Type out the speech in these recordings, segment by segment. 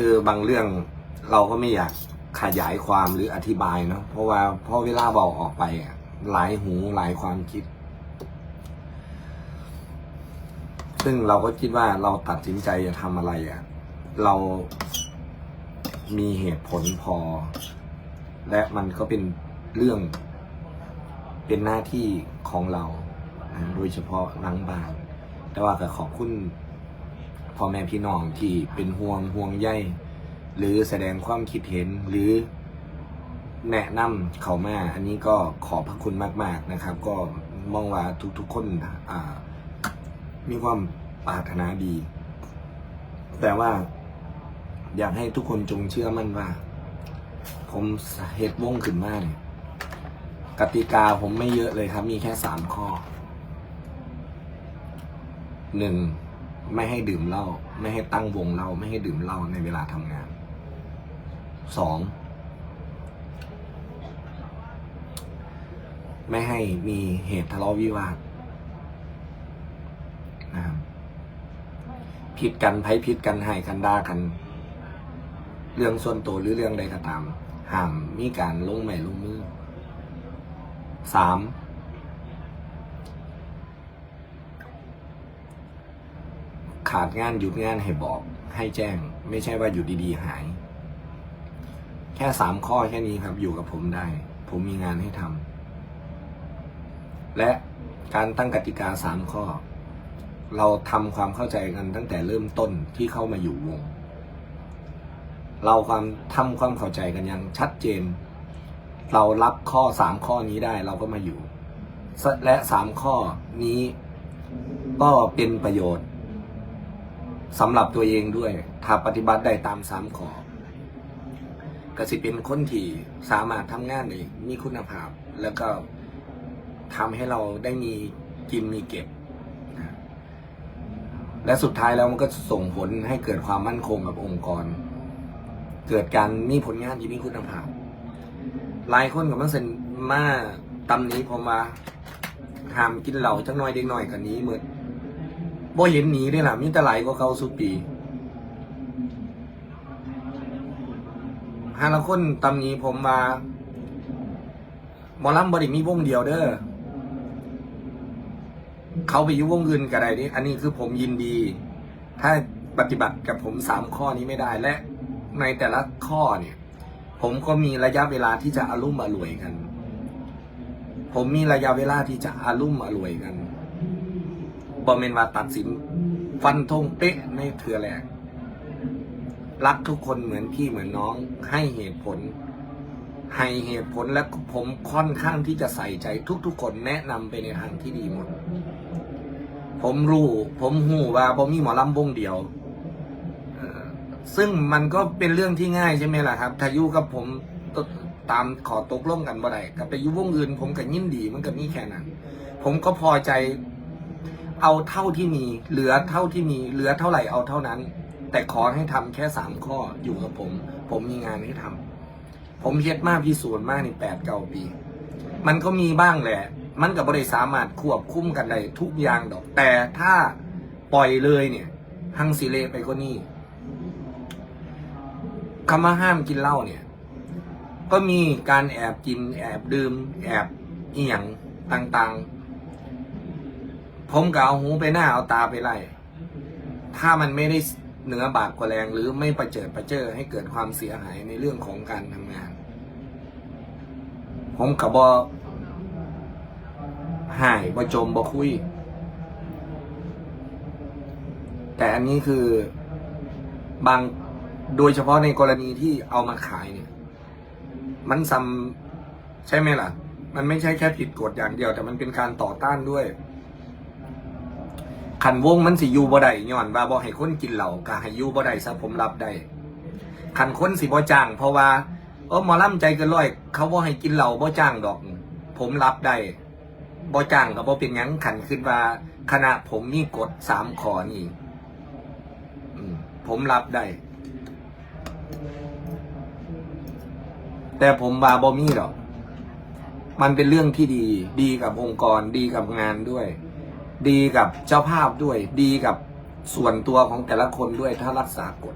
คือบางเรื่องเราก็ไม่อยากขยายความหรืออธิบายเนาะเพราะว่าพอเวลาบอกออกไปอะหลายหูหลายความคิด ซึ่งเราก็คิดว่าเราตัดสินใจจะทำอะไรอะ่ะ เรามีเหตุผลพอ และมันก็เป็นเรื่องเป็นหน้าที่ของเรา โดยเฉพาะหลังบ้าน แต่ว่าก็ขอบคุณ พ่อแม่พี่น้องที่เป็นห่วงห่วงใยหรือแสดงความคิดเห็นหรือแนะนำเขามา อันนี้ก็ขอบพระคุณมาก ๆนะครับ ก็มองว่าทุกๆคนมีความปรารถนาดี แต่ว่าอยากให้ทุกคนจงเชื่อมั่นว่า ผมเหตุวงขึ้นมาเนี่ยกติกาผมไม่เยอะเลยครับ มีแค่สามข้อหนึ่ง ไม่ให้ดื่มเหล้าไม่ให้ตั้งวงเหล้าไม่ให้ดื่มเหล้าในเวลาทำงานสองไม่ให้มีเหตุทะเลาะวิวาทนะครับผิดกันไพ่ผิดกันให้กันด่ากัน เรื่องส่วนตัวหรือเรื่องใดก็ตามห้ามมีการลงไม้ลงมือสาม ขาดงานหยุดงานให้บอกให้แจ้ง ไม่ใช่ว่าอยู่ดีๆหาย แค่สามข้อแค่นี้ครับ อยู่กับผมได้ ผมมีงานให้ทำและการตั้งกติกาสามข้อ เราทำความเข้าใจกันตั้งแต่เริ่มต้นที่เข้ามาอยู่วง เราความทำความเข้าใจกันย่างชัดเจน เรารับข้อสามข้อนี้ได้เราก็มาอยู่ และสามข้อนี้ก็เป็นประโยชน์ สำหรับตัวเองด้วย ถ้าปฏิบัติได้ตามสามข้อก็สิเป็นคนที่สามารถทำงานได้มีคุณภาพ แล้วก็ทำให้เราได้มีกินมีเก็บ และสุดท้ายแล้วมันก็ส่งผลให้เกิดความมั่นคงกับองค์กร เกิดการมีผลงานที่มีคุณภาพ หลายคนกับมันเซนมาตำนี้ผมมาห้ามกินเหล้าจังน้อยเด็กน้อยกันนี้เหมือน บ่เห็นหนีได้ล่ะมีแต่ไหลก็เขาสุดปีหาละคนตำหนี้ผมมาหมอลำบริมีวงเดียวเด้อเขาไปยู่วงอื่นก็ได้นี่อันนี้คือผมยินดี ถ้าปฏิบัติกับผมสามข้อนี้ไม่ได้และในแต่ละข้อเนี่ย ผมก็มีระยะเวลาที่จะอารุ่มอร่วยกัน ผมมีระยะเวลาที่จะอารุ่มอร่วยกัน บอมเมนว่าตัดสิน ฟันธงเป๊ะในเถื่อแรกรักทุกคนเหมือนพี่เหมือนน้อง ให้เหตุผล ให้เหตุผลและผมค่อนข้างที่จะใส่ใจทุกๆ คนแนะนำไปในทางที่ดีหมด ผมรู้ ผมหูว่าผมมีหมอลำวงเดียวซึ่งมันก็เป็นเรื่องที่ง่ายใช่ไหมล่ะครับถ้าอยู่กับผมตตามขอตกลงกันบ่ได้กับไปอยู่วงอื่น ผมก็ยินดีมันก็มีแค่นั้น ผมก็พอใจ เอาเท่าที่มี เหลือเท่าที่มี เหลือเท่าไหร่เอาเท่านั้น แต่ขอให้ทำแค่สามข้ออยู่กับผม ผมมีงานให้ทำผมเฮ็ดมากพิสูจน์มากในแปดเก้าปี มันก็มีบ้างแหละ มันกับบริสามารถควบคุมกันได้ทุกอย่างดอก แต่ถ้าปล่อยเลยเนี่ยหังสิเลไปก็นี่คำว่าห้ามกินเหล้าเนี่ย ก็มีการแอบกินแอบดื่ม แอบเอียงต่างๆ ผมก็เอาหูไปหน้าเอาตาไปไล่ ถ้ามันไม่ได้เหนือบากกว่าแรงหรือไม่ประเจิดประเจิอให้เกิดความเสียหายในเรื่องของการทำงาน ผมกับบอหายบอจมบอคุย แต่อันนี้คือบางโดยเฉพาะในกรณีที่เอามาขายเนี่ย มันซ้ำใช่ไหมล่ะ มันไม่ใช่แค่ผิดกฎอย่างเดียว แต่มันเป็นการต่อต้านด้วย ขันวงมันสิอยูบ่ได้ย้อนว่าบ่ให้คนกินเหล้าก็ให้อยูบ่ได้ซะผมรับได้ขันคนสิบ่จ้าง เพราะว่าเออหมอลำใจเกันร้อย เขาบ่ให้กินเหล้าบ่จ้างดอก ผมรับได้บ่จ้างก็บ่เป็นหยังขันขึ้นว่าคณะผมมีกฎสามขอนี่ผมรับได้ แต่ผมบาบอมี่หรอก มันเป็นเรื่องที่ดี ดีกับองค์กร ดีกับงานด้วย ดีกับเจ้าภาพด้วย ดีกับส่วนตัวของแต่ละคนด้วยถ้ารักษากฎ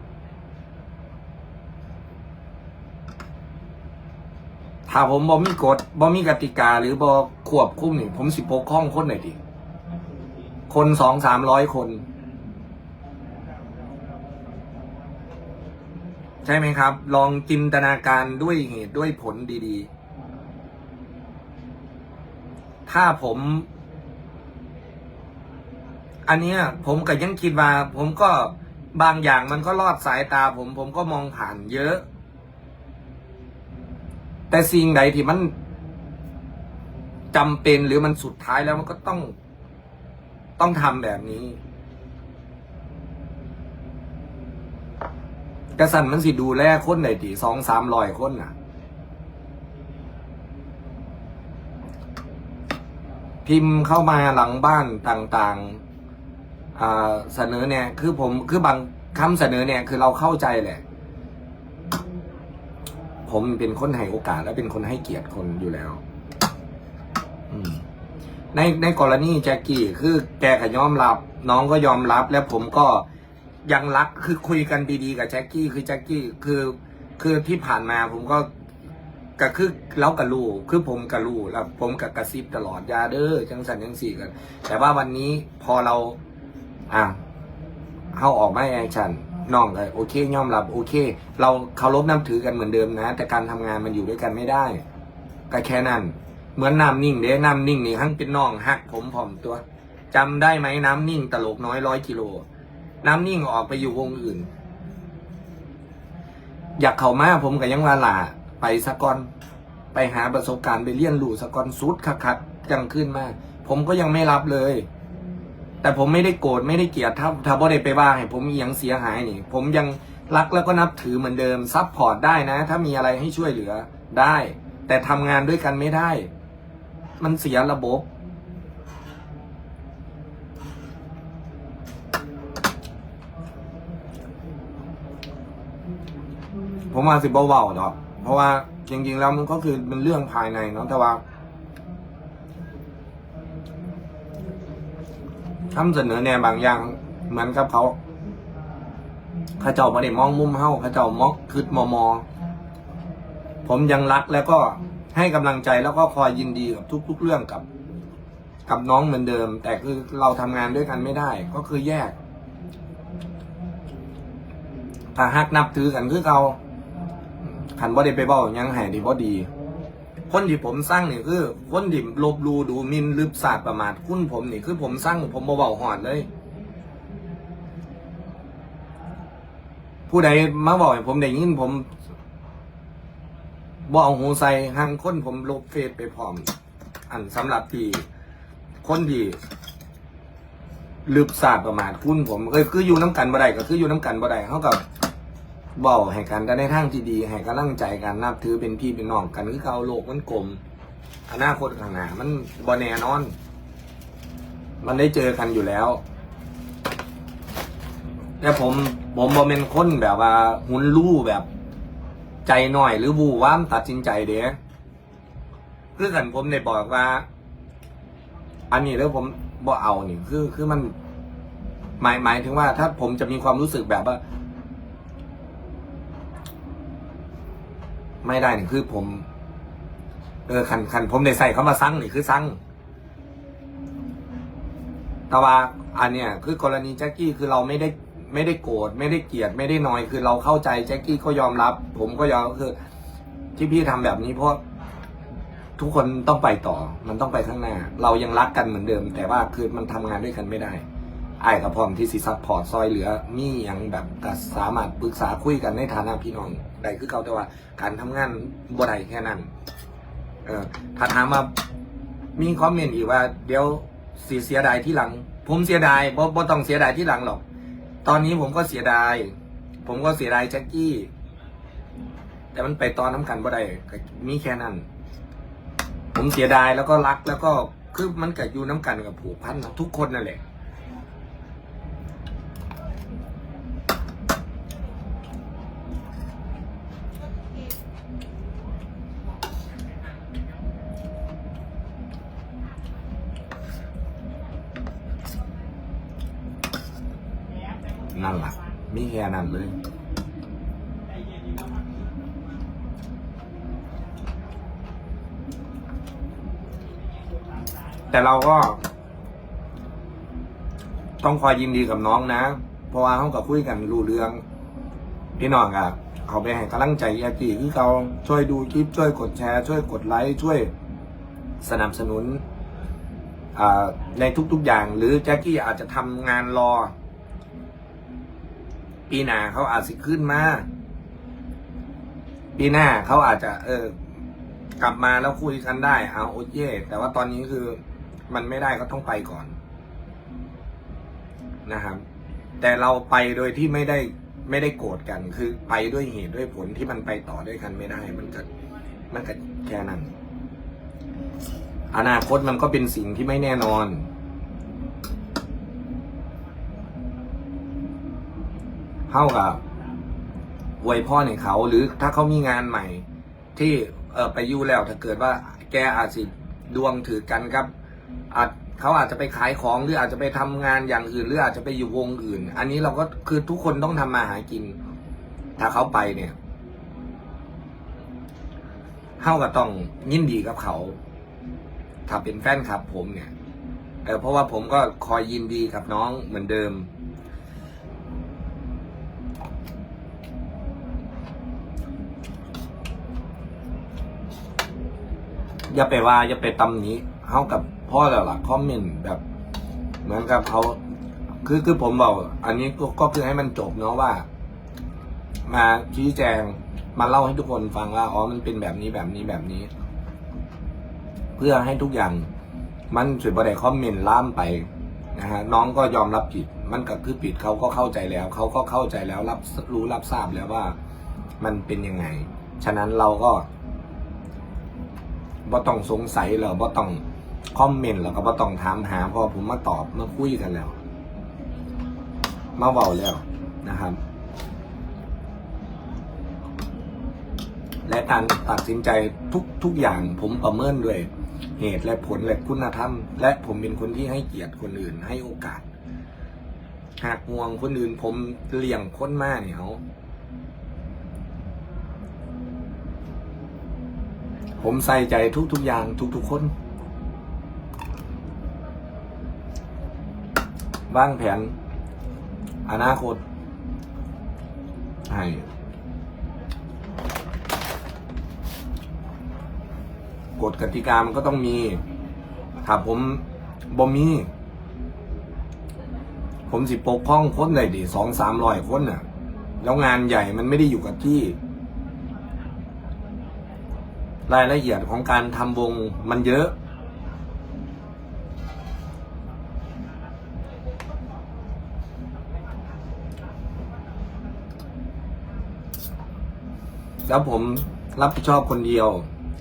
ถ้าผมบ่มีกฎบ่มีกติกา หรือบ่ควบคุมนี่ผมสิปกข้องคนหน่อยดีคนสองสามร้อยคน ใช่ไหมครับ ลองจินตนาการด้วยเหตุด้วยผลดี ๆ ถ้าผม อันเนี้ยผมก็ยังคิดว่า ผมก็บางอย่างมันก็ลอดสายตา ผมผมก็มองผ่านเยอะ แต่สิ่งใดที่มันจำเป็นหรือมันสุดท้ายแล้วมันก็ต้องต้องทำแบบนี้กระสันมันสิดูแลคนไหนตีสองสามรอยคนน่ะ พิมพ์เข้ามาหลังบ้านต่าง ๆ เสนอเนี่ยคือผมคือบางคำเสนอเนี่ยคือเราเข้าใจแหละ ผมเป็นคนให้โอกาสและเป็นคนให้เกียรติคนอยู่แล้วในในกรณีแจ็คกี้คือแกก็ยอมรับ น้องก็ยอมรับ แล้วผมก็ยังรักคือคุยกันดีๆกับแจ็คกี้คือแจ็คกี้คือ คือที่ผ่านมาผมก็ก็คือเล้ากับลูกคือผมกับลูกแล้วผมกับกระซิบตลอดยาเด้อจังสันจังสี่กัน แต่ว่าวันนี้พอเรา อะเข้าออกมาแอคชั่นน้องก็โอเคยอมรับโอเค เราเคารพนับถือกันเหมือนเดิมนะ แต่การทำงานมันอยู่ด้วยกันไม่ได้ก็แค่นั้นเหมือนน้ำนิ่งเด้น้ำนิ่งนี่ทั้งเป็นน้องฮักผมผอมตัวจำได้ไหมน้ำนิ่งตลกน้อยร้อยกิโล น้ำนิ่งออกไปอยู่วงอื่น อยากเข้ามาผมกับยังวาลาไปสะก่อน ไปหาประสบการณ์ไปเรียนรู้สะก่อนสุดคักๆจังขึ้นมาผมก็ยังไม่รับเลย แต่ผมไม่ได้โกรธไม่ได้เกลียดถ้าถ้าบ่ได้ไปว่าให้ผมมียังเสียหายนี่ ผมยังรักแล้วก็นับถือเหมือนเดิมซับพอร์ตได้นะ ถ้ามีอะไรให้ช่วยเหลือได้ แต่ทำงานด้วยกันไม่ได้ มันเสียระบบ ผมว่าสิบเบาๆดอกเพราะว่าจริงๆแล้วมันก็คือเป็นเรื่องภายในเนาะแต่ว่า คำเสนอแนวบางอย่าง เหมือนกับเขาเขาเจ้าไม่ได้มองมุมเฮาเขาเจ้ามองคืดมอมอ ผมยังรักแล้วก็ให้กำลังใจแล้วก็คอยยินดีกับทุก ๆ เรื่องกับ กับน้องเหมือนเดิม แต่คือเราทำงานด้วยกันไม่ได้ ก็คือแยกถ้าฮักนับถือกันคือเขาขันบ่ได้ไปเบ้ายังแห่ดีบ่ดี คนที่ผมสร้างนี่คือ คนที่ลบลูดูมินลึบศาสตร์ประมาทคุณผมนี่คือผมสร้างผมบ่เบาหอดเลย ผู้ใดมาบอกให้ผมได้ยินผมบอกหูใส่หังคนผมลบเฟซไปพร้อม อันสำหรับที่คนที่ลึบศาสตร์ประมาทคุณผมเอ้ยคืออยู่น้ำกันบ่ได้ก็คืออยู่น้ำกันบ่ได้เขากับ บอกให้กันแต่ในทางที่ดีให้กำลังใจกันนับถือเป็นพี่เป็นน้องกันคือเขาโลกมันกลมอนาคตข้างหน้ามันบ่แน่นอน มันได้เจอกันอยู่แล้วแต่ผมผมบอเป็นคนแบบว่าหุนลู่แบบ ใจหน่อยหรือบูว่ามตัดสินใจเด้คือกันผมได้บอกว่า อันนี้แล้วผมบ่เอานี่คือคือมัน หมายหมายถึงว่า ถ้าผมจะมีความรู้สึกแบบว่า ไม่ได้นี่คือผม เออคันคันผมได้ใส่เขามาสั่งนี่คือสั่งแต่ว่าอันเนี้ยคือกรณีแจ็คกี้คือเราไม่ได้ไม่ได้โกรธไม่ได้เกลียดไม่ได้นอยคือเราเข้าใจแจ็คกี้ก็ยอมรับ ผมก็ยอมคือ ที่พี่ทำแบบนี้เพราะทุกคนต้องไปต่อ มันต้องไปข้างหน้า เรายังรักกันเหมือนเดิม แต่ว่าคือมันทำงานด้วยกันไม่ได้ไอ้กับพร้อมที่สิซัพพอร์ตซอยเหลือมีอย่างแบบก็สามารถปรึกษาคุยกันในฐานะพี่น้อง ได้คือเขาแต่ว่า การทำงานบ่ได้แค่นั้น เออถ้าถามว่ามีคอมเมนต์อีกว่า เดี๋ยวสีเสียดายที่หลัง ผมเสียดายบ่บ่ต้องเสียดายที่หลังหรอก ตอนนี้ผมก็เสียดาย ผมก็เสียดายแจ็คกี้ แต่มันไปตอนน้ำกันบ่ได้มีแค่นั้น ผมเสียดายแล้วก็รักแล้วก็คือมันเกิดอยู่น้ำกันกับผูกพันทุกคนนั่นแหละ นั่นแหละมีแค่นั้นเลยแต่เราก็ ต้องคอยยินดีกับน้องนะ เพราะว่าเขากับคุยกันรู้เรื่อง พี่น้องครัเขาไปให้กำลังใจยากีคือเขาช่วยดูคลิป ช่วยกดแชร์ ช่วยกดไลค์ช่วยสนับสนุนในทุกๆอย่าง หรือแจ็คกี้อาจจะทำงานรอ ปีหน้าเขาอาจสิขึ้นมา ปีหน้าเขาอาจจะ เออ กลับมาแล้วคุยกันได้เอาโอเคแต่ว่าตอนนี้คือมันไม่ได้ก็ต้องไปก่อน นะครับ แต่เราไปโดยที่ไม่ได้ไม่ได้โกรธกัน คือไปด้วยเหตุด้วยผลที่มันไปต่อด้วยกันไม่ได้ มันก็มันก็แค่นั้น อนาคตมันก็เป็นสิ่งที่ไม่แน่นอน เท่ากับอวยพ่อในเขา หรือถ้าเขามีงานใหม่ ที่เออไปยู่แล้วถ้าเกิดว่าแกอาจสิดวงถือกันครับอาจเขาอาจจะไปขายของหรืออาจจะไปทำงานอย่างอื่น หรืออาจจะไปอยู่วงอื่น อันนี้เราก็คือทุกคนต้องทำมาหากิน ถ้าเขาไปเนี่ยเท่ากับต้องยินดีกับเขา ถ้าเป็นแฟนคลับผมเนี่ยเออเพราะว่าผมก็คอยยินดีกับน้องเหมือนเดิม อย่าไปว่าอย่าไปตำหนี้เขากับพ่อแล้วล่ะคอมเมนต์แบบ เหมือนกับเขาคือคือผมบอก อันนี้ก็ก็คือให้มันจบเนาะว่า มาชี้แจงมาเล่าให้ทุกคนฟังว่าอ๋อมันเป็นแบบนี้แบบนี้แบบนี้ เพื่อให้ทุกอย่าง มันสุดประเดี๋ยวคอมเมนต์ล่ามไปนะฮะน้องก็ยอมรับผิด มันก็คือผิดเขาก็เข้าใจแล้วเขาก็เข้าใจแล้วรับรู้รับทราบแล้วว่า มันเป็นยังไง ฉะนั้นเราก็ บ่ต้องสงสัยแล้วบ่ต้องคอมเมนต์แล้วก็บ่ต้องถามหาพราะผมมาตอบมาคุยกันแล้ว มาเว้าแล้วนะครับ และการตัดสินใจทุกทุกอย่างผมประเมินด้วยเหตุและผลและคุณธรรม และผมเป็นคนที่ให้เกียรติคนอื่นให้โอกาส หากห่วงคนอื่นผมเลี่ยงคนมากเนี่ยเขา ผมใส่ใจทุกๆอย่างทุกๆคนวางแผน อนาคต ให้ กฎกติกามันก็ต้องมี ถ้าผมบ่มี ผมสิปกป้องคนได้ดิสองสามร้อยคนน่ะ แล้วงานใหญ่มันไม่ได้อยู่กับที่ รายละเอียดของการทำวงมันเยอะ แล้วผมรับผิดชอบคนเดียว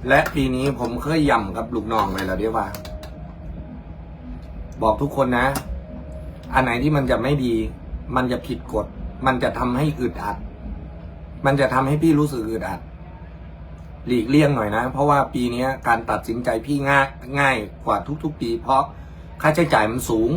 และปีนี้ผมเคยย่ำกับลูกน้องไปแล้วเดียวว่า บอกทุกคนนะ อันไหนที่มันจะไม่ดี มันจะผิดกฎ มันจะทำให้อึดอัด มันจะทำให้พี่รู้สึกอึดอัด หลีกเลี่ยงหน่อยนะ เพราะว่าปีนี้การตัดสินใจพี่ง่ายง่ายกว่าทุก ๆ ปี เพราะค่าใช้จ่ายมันสูง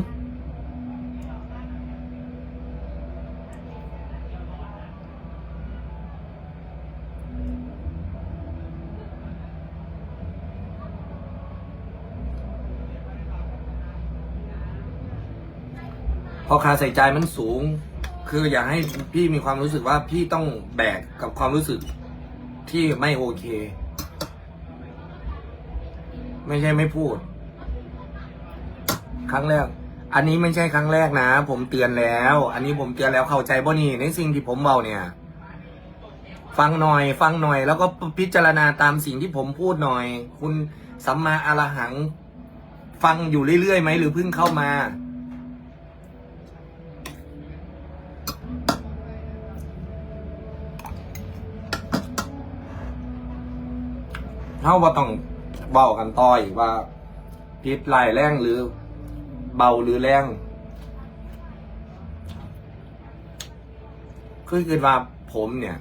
พอค่าใส่ใจายมันสูง คืออยากให้พี่มีความรู้สึกว่าพี่ต้องแบกกับความรู้สึก ที่ไม่โอเค ไม่ใช่ไม่พูด ครั้งแรก อันนี้ไม่ใช่ครั้งแรกนะ ผมเตือนแล้ว อันนี้ผมเตือนแล้วเข้าใจบ่นี่ในสิ่งที่ผมเบาเนี่ย ฟังหน่อย ฟังหน่อย แล้วก็พิจารณาตามสิ่งที่ผมพูดหน่อย คุณสัมมาอรหัง ฟังอยู่เรื่อยๆไหมหรือเพิ่งเข้ามา เขาว่าต้องเบากันต่ออีกว่าพิษลายแรงหรือเบาหรือแรงคือคือว่าผมเนี่ย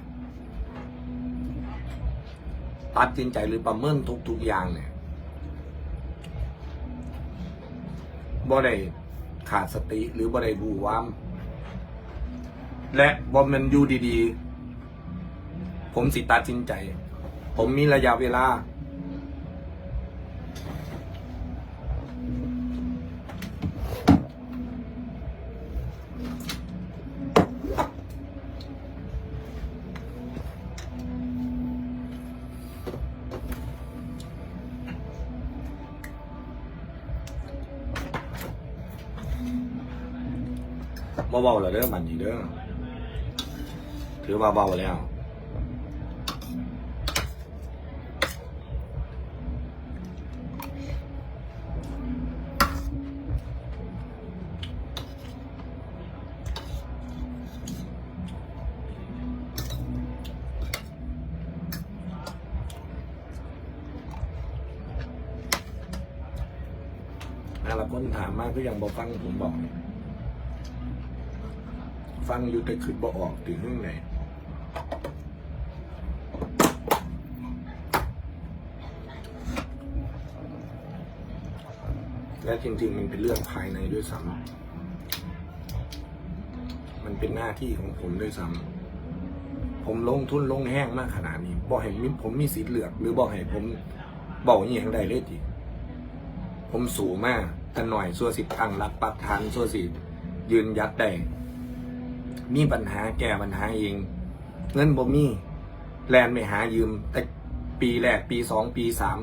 ตัดสินใจหรือประเมินทุกๆอย่างเนี่ยบ่ได้ขาดสติหรือบ่ได้บูวามและบ่แมันอยู่ดีๆ ผมสิตัดสินใจ ผมมีระยะเวลา บ่เบาแล้วเด้อบัดนี้เด้อถือว่าเบาแล้วน่าละคนถามมากก็ยังบอกฟังผมบอก ฟังอยู่แต่คือบ่ออกถึงเรื่องไหนและจริงๆ มันเป็นเรื่องภายในด้วยซ้ำมันเป็นหน้าที่ของผมด้วยซ้ำผมลงทุนลงแห้งมากขนาดนี้บอกให้มิผมมีสิทธิ์เลือก หรือบอกให้ผมบอกอย่างไรเลยทีผมสูงมากแต่หน่อยส่วนสิบตั้งรับปักฐานส่วนสิยืนยัดได้ มีปัญหาแก้ปัญหาเอง เงินบ่มีแลนไปหายืม แต่ปีแรกปีสองปีสาม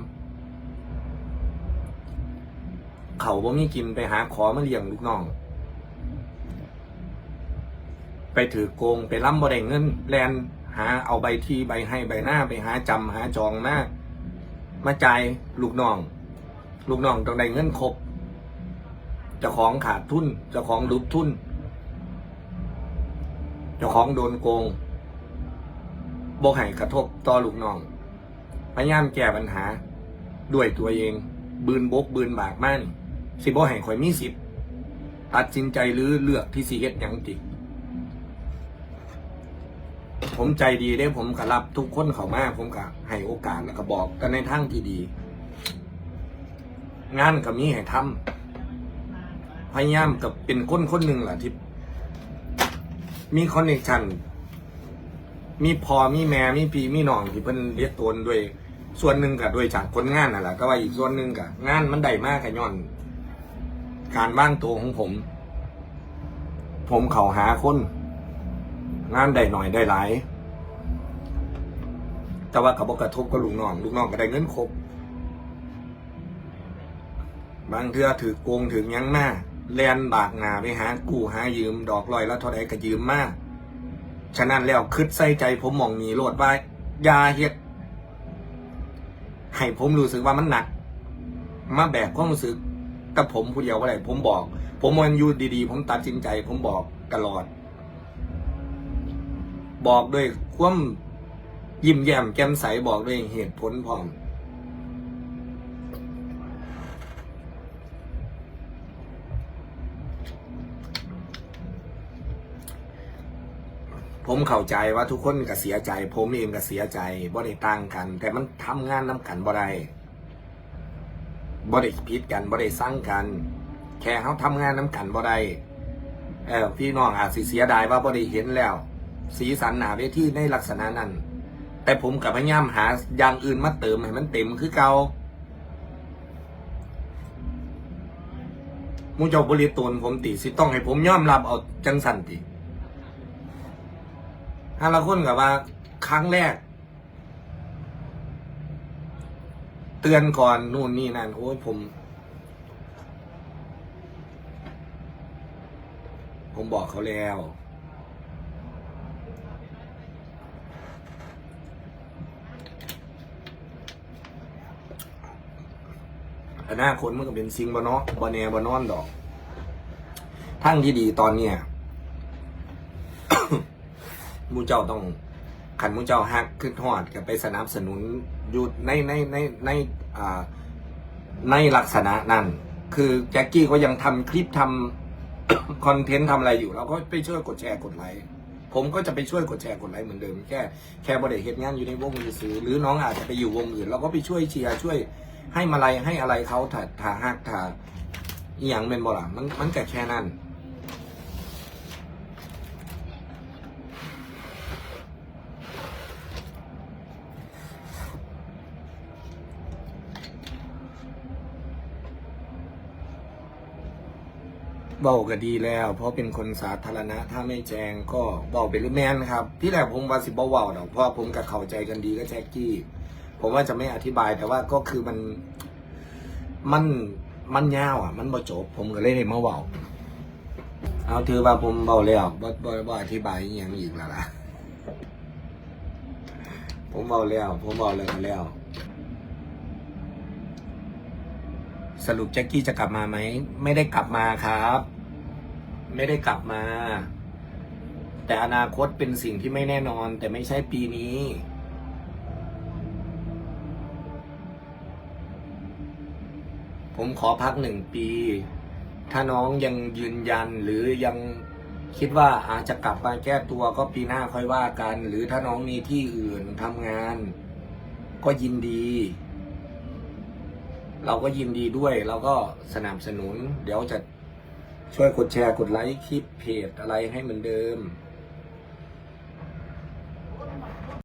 เขาบ่มีกินไปหาขอมาเลี้ยงลูกน้อง ไปถือโกงไปล้ำบ่ได้เงินแลนหาเอาใบทีใบให้ใบหน้าไปหาจำหาจองมามาจ่ายลูกน้อง ลูกน้องต้องได้เงินครบจ้าของขาดทุนจ้าของลุบทุน จ้าของโดนโกงบกให้กระทบต่อลูกน้อง พยายามแก้ปัญหา ด้วยตัวเอง บืนบกบืนบากมั่นสิบ่ให้ข่อยมีสิทธิ์ตัดสินใจหรือเลือกที่สิเฮ็ดยังติผมใจดีได้ผมก็รับทุกคนเขามากผมก็ให้โอกาสแล้วก็บอกกันในทางที่ดี งานก็มีให้ทำพยายามกับเป็นคนคนหนึ่งแหละที่ มีคอนเนคชันมีพอมีแม่มีพี่มีน้องที่เพิ่นเรียกตนด้วย ส่วนหนึ่งกับด้วยจากผลงานนั่นแหละแต่ว่าอีกส่วนหนึ่งกับงานมันได้มากกับย้อน การบ้างตัวของผม ผมเขาหาคน งานได้หน่อยได้หลาย แต่ว่ากับกระทบกับลูกน้องลูกน้องก็ได้เงินครบบางเทือถือโกงถือยังมา แลนบากหนาไปหากู้หายืม ดอกลอยแล้วท่าใดก็ยืมมาฉะนั้นแล้วคิดใส่ใจผมมองมีโลดว่าอยาเฮ็ดให้ผมรู้สึกว่ามันหนัก มาแบกความรู้สึกกับผมผู้เดียวว่าไรผมบอก ผมมันอยู่ดีๆ ผมตัดสินใจ ผมบอกตลอด บอกด้วยความยิ้มแย้มแจ่มใสบอกด้วยเหตุผลพร้อม ผมเข้าใจว่าทุกคนก็เสียใจ ผมเองก็เสียใจบ่ได้ต่างกัน แต่มันทำงานน้กันบ่ได้บ่ได้ผิดกันบ่ได้สั่งกัน แค่เขาทำงานน้กันบ่ได้เออพี่น้องอาจสิเสียดายว่าบ่ได้เห็นแล้ว สีสันหนาเวทีในลักษณะนั้น แต่ผมกับพยายามหาอย่างอื่นมาเติมให้มันเต็มคือเก่ามูเจ้าบริตนผมติสิต้องให้ผมยอมรับเอาจังสันติ ถ้าเราคนกับว่าครั้งแรก เตือนก่อนนู่นนี่นั่นโอ้ยผม ผมบอกเขาแล้ว อนาคตมันก็เป็นซิงบเนาะบอแนบอนอนดอก ทั้งที่ดีตอนเนี้ย มูเจ้าต้องขันมูเจ้าฮักขึ้นทอดกับไปสนับสนุนอยู่ในในในในอ่าในลักษณะนั้น คือแจ็คกี้ก็ยังทำคลิปทำคอนเทนต์ทำอะไรอยู่เราก็ไปช่วยกดแชร์กดไลค์ผมก็จะไปช่วยกดแชร์กดไลค์เหมือนเดิมแค่แค่บริเหตุงานอยู่ในวงซื้อหรือน้องอาจจะไปอยู่วงอื่นเราก็ไปช่วยเชียร์ช่วยให้มาลัยให้อะไรเขาถ้าถ้าฮักถ้าอย่างเป็นบ่ล่ะมันมันแค่แค่นั้น เบาก็ดีแล้ว เพราะเป็นคนสาธารณะถ้าไม่แจงก็เบาไปหรือแมนครับ ที่แรกผมว่าสิบเบาดอกเพราะผมกับเข้าใจกันดีก็แจ็คกี้ ผมว่าจะไม่อธิบายแต่ว่าก็คือมันมันมันยาวอะ มันบ่จบ ผมก็เลยได้มาเบาเอาถือว่าผมเบาแล้วบ่บ่บ่อธิบายอย่างอีกแล้วล่ะผมเบาแล้ว ผมเบาเลยกันแล้ว สรุปแจ็คกี้จะกลับมาไหม ไม่ได้กลับมาครับ ไม่ได้กลับมา แต่อนาคตเป็นสิ่งที่ไม่แน่นอน แต่ไม่ใช่ปีนี้ผมขอพักหนึ่งปี ถ้าน้องยังยืนยันหรือยังคิดว่าอาจจะกลับมาแก้ตัวก็ปีหน้าค่อยว่ากัน หรือถ้าน้องมีที่อื่นทำงาน ก็ยินดี เราก็ยินดีด้วย เราก็สนับสนุน เดี๋ยวจะช่วยกดแชร์กดไลค์คลิปเพจอะไรให้เหมือนเดิม